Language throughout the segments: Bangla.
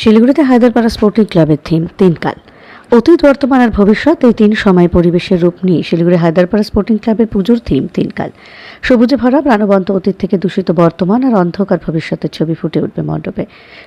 শিলিগুড়িতে হায়দারপাড়া স্পোর্টিং ক্লাবের থিম তিনকাল। অতীত, বর্তমান আর ভবিষ্যৎ এই তিন সময় পরিবেশের রূপ নিয়ে শিলিগুড়ি হায়দ্রাপাড়া স্পোর্টিং ক্লাবের পুজোর থিম তিনকাল সবুজে ভরা, প্রাণবন্ত অতীত থেকে দূষিত বর্তমান আর অন্ধকার ভবিষ্যতের ছবি ফুটে উঠবে মণ্ডপে।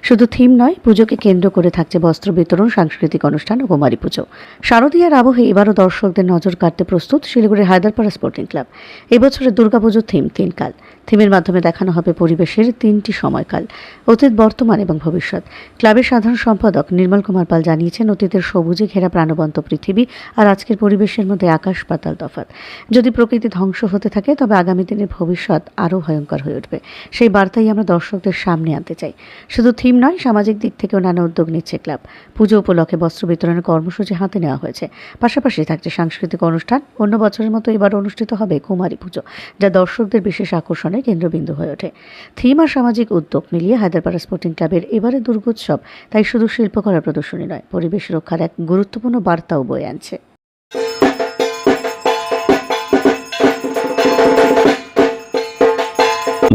শুধু থিম নয়, পুজোকে কেন্দ্র করে থাকছে বস্ত্র বিতরণ, সাংস্কৃতিক অনুষ্ঠান ও কুমারী পুজো। শারদীয়ার আবহে এবারও দর্শকদের নজর কাটতে প্রস্তুত শিলিগুড়ির হায়দ্রাপাড়া স্পোর্টিং ক্লাব এবছরের দুর্গাপুজোর থিম তিনকাল থিমের মাধ্যমে দেখানো হবে পরিবেশের তিনটি সময়কাল, অতীত, বর্তমান এবং ভবিষ্যৎ। ক্লাবের সাধারণ সম্পাদক নির্মল কুমার পাল জানিয়েছেন, অতীতের সবুজে ঘেরা প্রাণবন্ত পৃথিবী আর আজকের পরিবেশের মধ্যে আকাশ পাতাল তফাৎ। যদি প্রকৃতি ধ্বংস হতে থাকে, তবে আগামী দিনের ভবিষ্যৎ আরও ভয়ঙ্কর হয়ে উঠবে। সেই বার্তাই আমরা দর্শকদের সামনে আনতে চাই। শুধু থিম নয়, সামাজিক দিক থেকেও নানা উদ্যোগ নিচ্ছে ক্লাব। পুজো উপলক্ষে বস্ত্র বিতরণের কর্মসূচি হাতে নেওয়া হয়েছে। পাশাপাশি থাকছে সাংস্কৃতিক অনুষ্ঠান। অন্য বছরের মতো এবার অনুষ্ঠিত হবে কুমারী পুজো, যা দর্শকদের বিশেষ আকর্ষণের কেন্দ্রবিন্দু হয়ে ওঠে। থিম আর সামাজিক উদ্যোগ মিলিয়ে হায়দ্রাপাড়া স্পোর্টিং ক্লাবের এবারে দুর্গোৎসব, তাই শুধু শিল্পকলা প্রদর্শনী নয়, পরিবেশ রক্ষার এক গুরুত্বপূর্ণ বার্তাও বয়ে আনছে।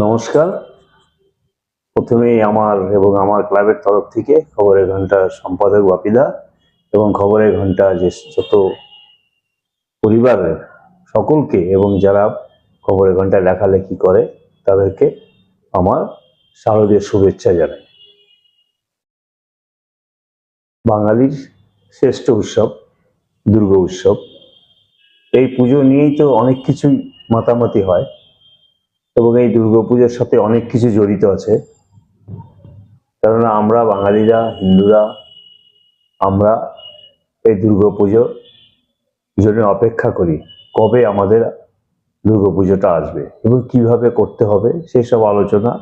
নমস্কার। প্রথমেই আমার এবং আমার ক্লাবের তরফ থেকে খবরের ঘণ্টার সম্পাদক বাপিদা এবং খবরের ঘণ্টা যে যত পরিবারের সকলকে এবং যারা খবরের ঘন্টায় লেখালেখি করে তাদেরকে আমার শারদীয় শুভেচ্ছা জানাই। বাঙালির শ্রেষ্ঠ উৎসব, দুর্গা উৎসব। এই পুজো নিয়েই তো অনেক কিছুই মাতামাতি হয় এবং এই দুর্গাপূজার সাথে অনেক কিছু জড়িত আছে। কেননা আমরা বাঙালিরা, হিন্দুরা, আমরা এই দুর্গাপুজো জন্য অপেক্ষা করি, কবে আমাদের দুর্গাপুজোটা আসবে এবং কীভাবে করতে হবে সেই সব আলোচনা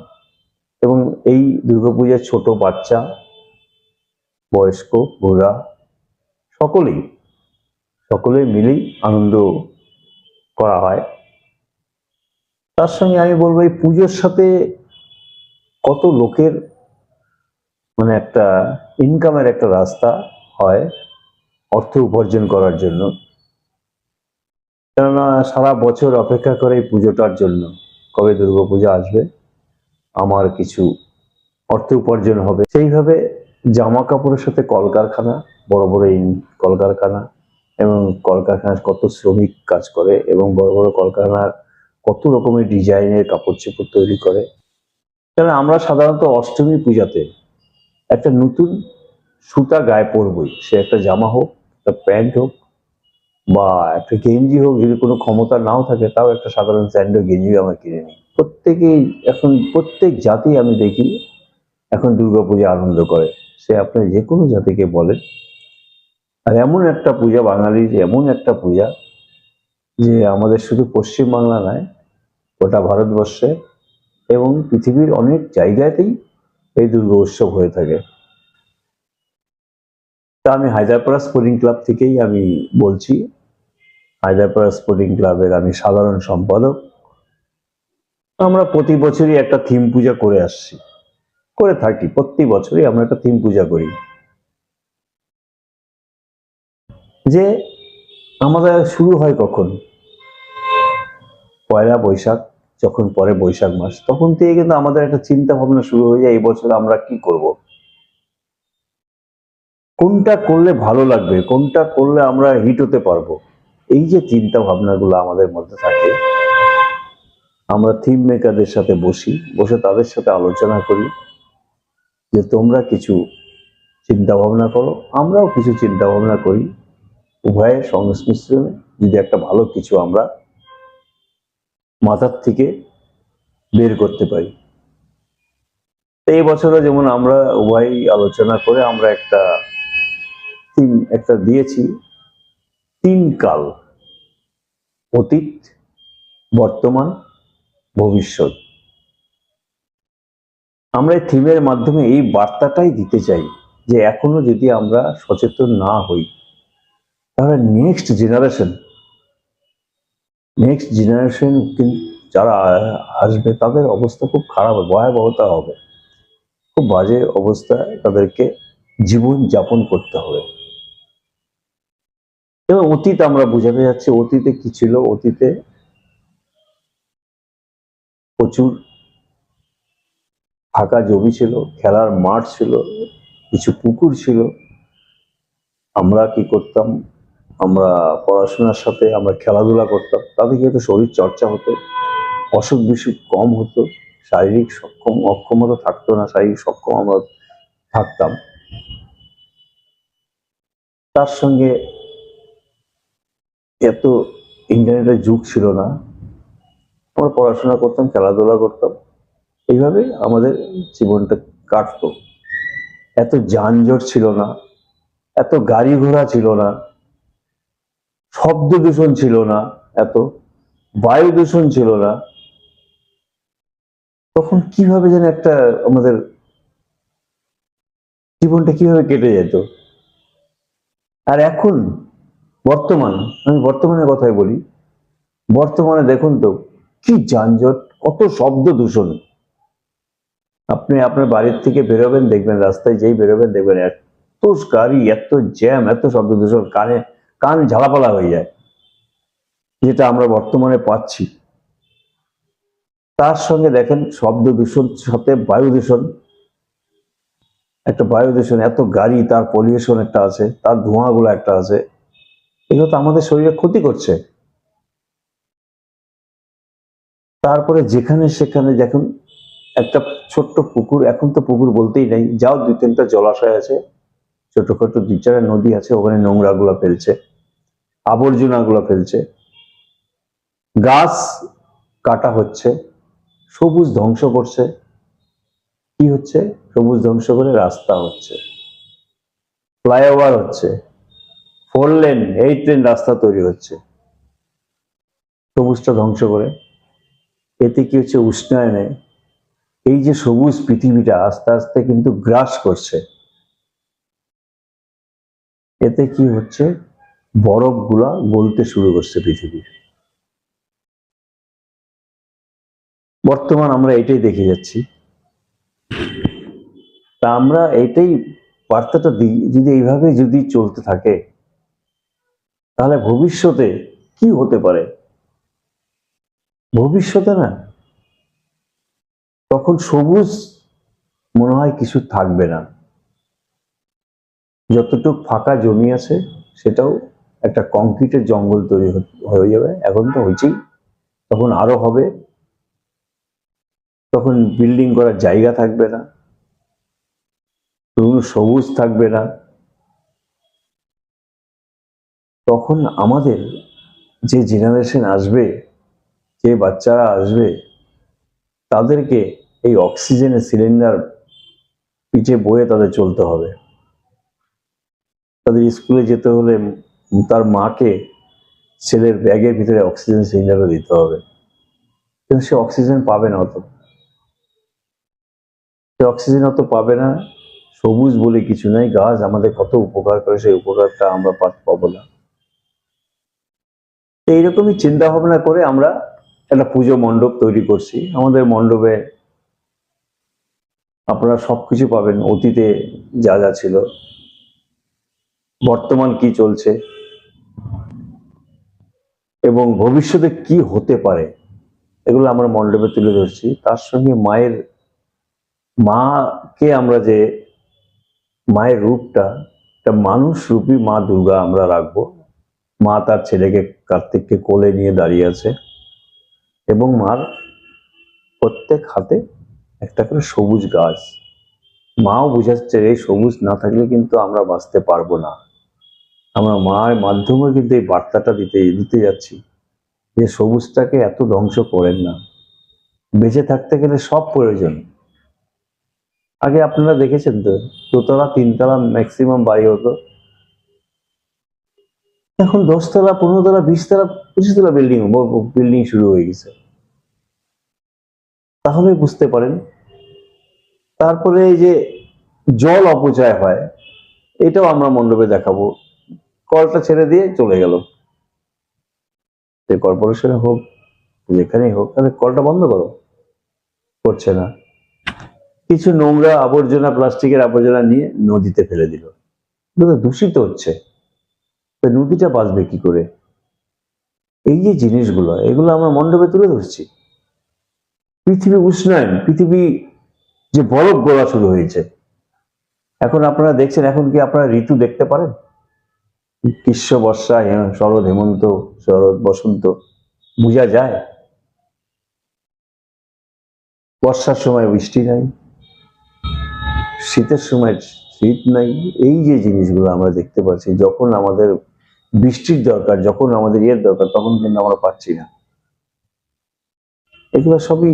এবং এই দুর্গাপূজার ছোট বাচ্চা, বয়স্ক, বুড়া সকলেই সকলে মিলেই আনন্দ করা হয়। তার সঙ্গে আমি বলব, এই পুজোর সাথে কত লোকের মানে একটা ইনকামের একটা রাস্তা হয় অর্থ উপার্জন করার জন্য। কেননা সারা বছর অপেক্ষা করে এই পুজোটার জন্য কবে দুর্গাপূজা আসবে, আমার কিছু অর্থ উপার্জন হবে। সেইভাবে জামা কাপড়ের সাথে কলকারখানা, বড় বড় এই কলকারখানা এবং কলকারখানার কত শ্রমিক কাজ করে এবং বড় বড় কলকারখানার কত রকমের ডিজাইনের কাপড় চোপড় তৈরি করে। কারণ আমরা সাধারণত অষ্টমী পূজাতে একটা নতুন সুতা গায়ে পরবই। সে একটা জামা হোক, একটা প্যান্ট হোক বা একটা গেঞ্জি হোক, যদি কোনো ক্ষমতা নাও থাকে তাও একটা সাধারণ স্যান্ডো গেঞ্জি আমরা কিনে নিই। প্রত্যেকেই, এখন প্রত্যেক জাতি আমি দেখি এখন দুর্গাপূজা আনন্দ করে। সে আপনি যে কোনো জাতিকে বলেন আর এমন একটা পূজা, বাঙালির এমন একটা পূজা, যে আমাদের শুধু পশ্চিমবাংলা নয়, গোটা ভারতবর্ষে এবং পৃথিবীর অনেক জায়গাতেই এই দুর্গা উৎসব হয়ে থাকে। তা আমি হায়দ্রাপাড়া স্পোর্টিং ক্লাব থেকেই আমি বলছি। হায়দ্রাপাড়া স্পোর্টিং ক্লাবের আমি সাধারণ সম্পাদক। আমরা প্রতি বছরই একটা থিম পূজা করে আসছি। করে থাকি প্রতি বছরই আমরা একটা থিম পূজা করি। যে আমাদের শুরু হয় কখন? পয়লা বৈশাখ, যখন পরে বৈশাখ মাস, তখন থেকে কিন্তু আমাদের একটা চিন্তা ভাবনা শুরু হয়ে যায়, এই বছর আমরা কি করব? কোনটা করলে ভালো লাগবে, কোনটা করলে আমরা হিট হতে পারব? এই যে চিন্তা ভাবনাগুলো আমাদের মধ্যে থাকে, আমরা থিম মেকারদের সাথে বসি, বসে তাদের সাথে আলোচনা করি। যে তোমরা কিছু চিন্তা ভাবনা করো, আমরাও কিছু চিন্তা ভাবনা করি উভয়ের সংমিশ্রণে। যদি একটা ভালো কিছু আমরা মাথার থেকে বের করতে পারি। এই বছরও যেমন আমরা উভয় আলোচনা করে আমরা একটা তিন, একটা দিয়েছি, তিন কাল অতীত, বর্তমান, ভবিষ্যৎ। আমরা এই থিমের মাধ্যমে এই বার্তাটাই দিতে চাই যে এখনও যদি আমরা সচেতন না হই, তাহলে নেক্সট জেনারেশন নেক্সট জেনারেশন যারা আসবে তাদের অবস্থা খুব খারাপ ভয়াবহতা হবে। খুব বাজে অবস্থায় তাদেরকে জীবন যাপন করতে হবে। এবং অতীত আমরা বোঝাতে যাচ্ছি, অতীতে কি ছিল? অতীতে প্রচুর ফাঁকা জমি ছিল, খেলার মাঠ ছিল, কিছু পুকুর ছিল। আমরা কি করতাম? আমরা পড়াশোনার সাথে আমরা খেলাধুলা করতাম। তাতে কি হতো? শরীর চর্চা হতো, অসুখ বিসুখ কম হতো, শারীরিক সক্ষম অক্ষমতা থাকতো না, শারীরিক সক্ষম আমরা থাকতাম। তার সঙ্গে এত ইন্টারনেটের যুগ ছিল না। আমরা পড়াশোনা করতাম, খেলাধুলা করতাম। এইভাবে আমাদের জীবনটা কাটতো। এত যানজট ছিল না, এত গাড়ি ঘোড়া ছিল না, শব্দ দূষণ ছিল না, এত বায়ু দূষণ ছিল না। তখন কীভাবে যেন একটা আমাদের জীবনটা কীভাবে কেটে যেত। আর এখন, বর্তমান, আমি বর্তমানের কথাই বলি, বর্তমানে দেখুন তো, কি যানজট, কত শব্দ দূষণ। আপনি আপনার বাড়ির থেকে বেরোবেন, দেখবেন রাস্তায় যেই বেরোবেন, দেখবেন এত গাড়ি, এত জ্যাম, এত শব্দ দূষণ, কানে, কান ঝালাপালা হয়ে যায়, যেটা আমরা বর্তমানে পাচ্ছি। তার সঙ্গে দেখেন শব্দ দূষণ, সাথে বায়ু দূষণ। একটা বায়ু দূষণ, এত গাড়ি, তার পলিউশন একটা আছে, তার ধোঁয়াগুলো একটা আছে। এগুলো তো আমাদের শরীরে ক্ষতি করছে। তারপরে যেখানে সেখানে দেখুন একটা ছোট্ট পুকুর, এখন তো পুকুর বলতেই নেই। যাও, দুই তিনটা জলাশয় আছে, ছোটখাটো দুই চার নদী আছে, ওখানে নোংরা গুলো ফেলছে আবর্জনা গুলো ফেলছে। গাছ কাটা হচ্ছে, সবুজ ধ্বংস করছে। কি হচ্ছে? সবুজ ধ্বংস করে রাস্তা হচ্ছে। ফ্লাইওভার হচ্ছে, ফোর লেন, এইট লেন রাস্তা তৈরি হচ্ছে। সবুজটা ধ্বংস করে। এতে কি হচ্ছে? উষ্ণায়নে এই যে সবুজ পৃথিবীটা আস্তে আস্তে কিন্তু গ্রাস করছে, এতে কি হচ্ছে? বরফগুলা গলতে শুরু করছে পৃথিবীর। বর্তমান আমরা এটাই দেখে যাচ্ছি। তা আমরা এটাই বার্তাটা দিই, যদি এইভাবে যদি চলতে থাকে, তাহলে ভবিষ্যতে কি হতে পারে? ভবিষ্যতে না তখন সবুজ মনে হয় কিছু থাকবে না। যতটুকু ফাঁকা জমি আছে, সেটাও একটা কংক্রিটের জঙ্গল তৈরি হয়ে যাবে। এখন তো হয়েছেই তখন আরও হবে। তখন বিল্ডিং করার জায়গা থাকবে না। কোনো সবুজ থাকবে না। তখন আমাদের যে জেনারেশন আসবে, যে বাচ্চারা আসবে তাদেরকে এই অক্সিজেনের সিলিন্ডার পিঠে বয়ে তাদের চলতে হবে। তাদের স্কুলে যেতে হলে তার মাকে ছেলের ব্যাগের ভিতরে অক্সিজেন সিলিন্ডারও দিতে হবে। কিন্তু সে অক্সিজেন পাবে না অত। সে অক্সিজেন অত পাবে না, সবুজ বলে কিছু নাই, গাছ আমাদের কত উপকার করে, সেই উপকারটা আমরা পাবো না। এইরকমই চিন্তা ভাবনা করে আমরা একটা পুজো মণ্ডপ তৈরি করছি। আমাদের মণ্ডপে আপনারা সবকিছু পাবেন, অতীতে যা যা ছিল। বর্তমান কি চলছে? এবং ভবিষ্যতে কি হতে পারে, এগুলো আমরা মণ্ডপে তুলে ধরছি। তার সঙ্গে মায়ের, মাকে আমরা যে, মায়ের রূপটা, একটা মানুষ রূপী মা দুর্গা আমরা রাখব। মা তার ছেলেকে কার্তিককে কোলে নিয়ে দাঁড়িয়ে আছে। এবং মার প্রত্যেক হাতে একটা করে সবুজ গাছ। মাও বুঝাচ্ছে, এই সবুজ না থাকলে কিন্তু আমরা বাঁচতে পারব না। আমরা মার মাধ্যমে কিন্তু এই বার্তাটা দিতে দিতে যাচ্ছি যে সবুজটাকে এত ধ্বংস করেন না। বেঁচে থাকতে গেলে সব প্রয়োজন। আগে আপনারা দেখেছেন তো, দোতলা, তিনতলা ম্যাক্সিমাম বাড়ি হতো। এখন দশতলা পনেরো তলা বিশ তলা পঁচিশ তলা বিল্ডিং বিল্ডিং শুরু হয়ে গেছে। তাহলে বুঝতে পারেন, তারপরে এই যে জল অপচয় হয়, এটাও আমরা মণ্ডপে দেখাবো। কলটা ছেড়ে দিয়ে চলে গেল। সে কর্পোরেশনে হোক, যেখানেই হোক তাহলে কলটা বন্ধ করো। করছে না। কিছু নোংরা আবর্জনা প্লাস্টিকের আবর্জনা নিয়ে নদীতে ফেলে দিল। দূষিত হচ্ছে। তো নদীটা বাঁচবে কি করে? এই যে জিনিসগুলো, এগুলো আমরা মণ্ডপে তুলে ধরছি। পৃথিবী উষ্ণায়ন, পৃথিবী যে বরফ গলা শুরু হয়েছে। এখন আপনারা দেখছেন, এখন কি আপনারা ঋতু দেখতে পারেন? গ্রীষ্ম, বর্ষা শরৎ, হেমন্ত, শরৎ, বসন্ত, বোঝা যায়। বর্ষার সময় বৃষ্টি নাই, শীতের সময় শীত নাই। এই যে জিনিসগুলো আমরা দেখতে পাচ্ছি, যখন আমাদের বৃষ্টির দরকার, যখন আমাদের ইয়ের দরকার, তখন কিন্তু আমরা পাচ্ছি না। এগুলো সবই,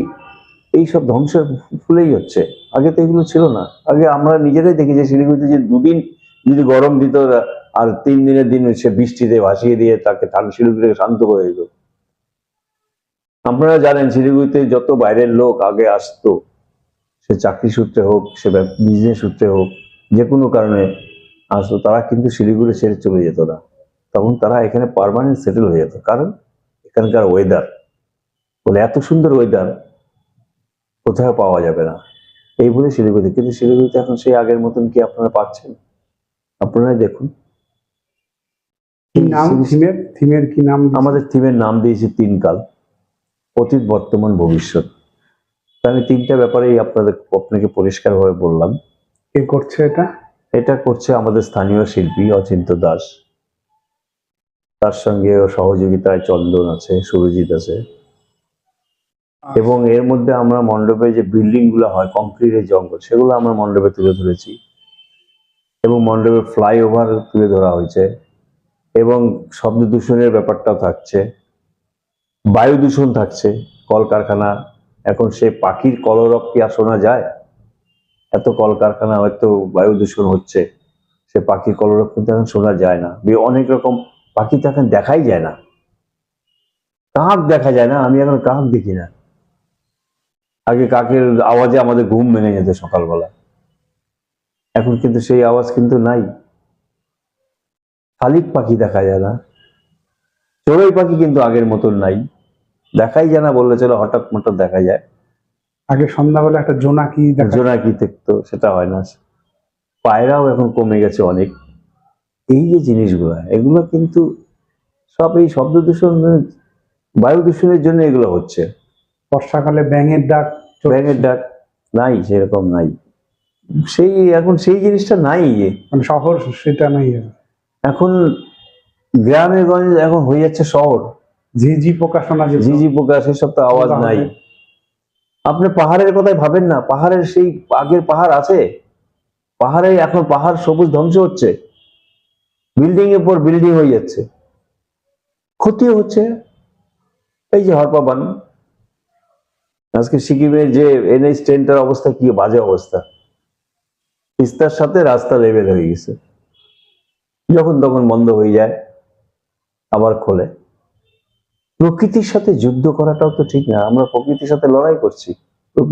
এই সব ধ্বংসের ফুলেই হচ্ছে। আগে তো এগুলো ছিল না। আগে আমরা নিজেরাই দেখি যে শিলিগুড়িতে যে দুদিন যদি গরম দিত, আর তিন দিনের দিন সে বৃষ্টিতে ভাসিয়ে দিয়ে তাকে ঠান্ডা শিলিগুড়িকে শান্ত করে দিত। আপনারা জানেন, শিলিগুড়িতে যত বাইরের লোক আগে আসতো, সে চাকরি সূত্রে হোক, সে বিজনেস সূত্রে হোক, যে কোনো কারণে আসতো, তারা কিন্তু শিলিগুড়ি ছেড়ে চলে যেত না। তখন তারা এখানে পার্মানেন্ট সেটেল হয়ে যেত। কারণ এখানকার ওয়েদার বলে এত সুন্দর ওয়েদার কোথাও পাওয়া যাবে না। এই বলে শিলিগুড়ি। কিন্তু শিলিগুড়িতে এখন সেই আগের মতন কি আপনারা পাচ্ছেন? আপনারাই দেখুন। থিমের থিমের কি নাম? আমাদের থিমের নাম দিয়েছি তিন কাল অতীত বর্তমান ভবিষ্যৎ। আমি তিনটা ব্যাপারেই আপনাদের আপনাকে পরিষ্কারভাবে বললাম। কে করছে এটা? এটা করছে আমাদের স্থানীয় শিল্পী অচিন্ত দাস। তার সঙ্গে সহযোগিতায় চন্দন আছে সুরজিৎ আছে। এবং এর মধ্যে আমরা মণ্ডপে যে বিল্ডিংগুলো হয় কংক্রিটের জঙ্গল সেগুলো আমরা মণ্ডপে তুলে ধরেছি। এবং মণ্ডপে ফ্লাইওভার তুলে ধরা হয়েছে। এবং শব্দ দূষণের ব্যাপারটাও থাকছে। বায়ু দূষণ থাকছে। কলকারখানা এখন সে পাখির কলরব কি আর শোনা যায়? এত কলকারখানা হয়তো বায়ু দূষণ হচ্ছে। সে পাখির কলরব কিন্তু এখন শোনা যায় না। অনেক রকম পাখি তো এখন দেখাই যায় না। কাক দেখা যায় না আমি এখন কাক দেখি না। আগে কাকের আওয়াজে আমাদের ঘুম ভেঙে যেত সকালবেলা। এখন কিন্তু সেই আওয়াজ কিন্তু নাই। শালিক পাখি দেখা যায় না। চড়ুই পাখি কিন্তু আগের মতন নাই। দেখাই যায় না বললে চলো হঠাৎ মঠাৎ দেখা যায়। আগে সন্ধ্যাবেলা একটা জোনাকি জোনাকি দেখতো সেটা হয় না। পায়রাও এখন কমে গেছে অনেক। এই যে জিনিসগুলো এগুলো কিন্তু সব এই শব্দ দূষণ বায়ু দূষণের জন্য এগুলো হচ্ছে। বর্ষাকালে ব্যাঙের ডাক ব্যাঙের ডাক নাই সেরকম নাই। সেই এখন সেই জিনিসটা নাই মানে শহর সেটা নেই। এখন গ্রামে গঞ্জ এখন হয়ে যাচ্ছে শহর। ঝিঝি পোকা শোনা যেত ঝিঝি পোকা সেসব তো আওয়াজ নাই। আপনি পাহাড়ের কথাই ভাবেন না পাহাড়ের সেই আগের পাহাড় আছে? পাহাড়ে এখন পাহাড় সবুজ ধ্বংস হচ্ছে। বিল্ডিং এর পর বিল্ডিং হয়ে যাচ্ছে। ক্ষতি হচ্ছে এই যে হরপাবান আজকে সিকিমের যে এনএইচ ট্রেনটার অবস্থা, কি বাজে অবস্থা। তিস্তার সাথে রাস্তা লেভেল হয়ে গেছে। যখন তখন বন্ধ হয়ে যায়, আবার খোলে। প্রকৃতির সাথে যুদ্ধ করাটাও তো ঠিক না। আমরা প্রকৃতির সাথে লড়াই করছি।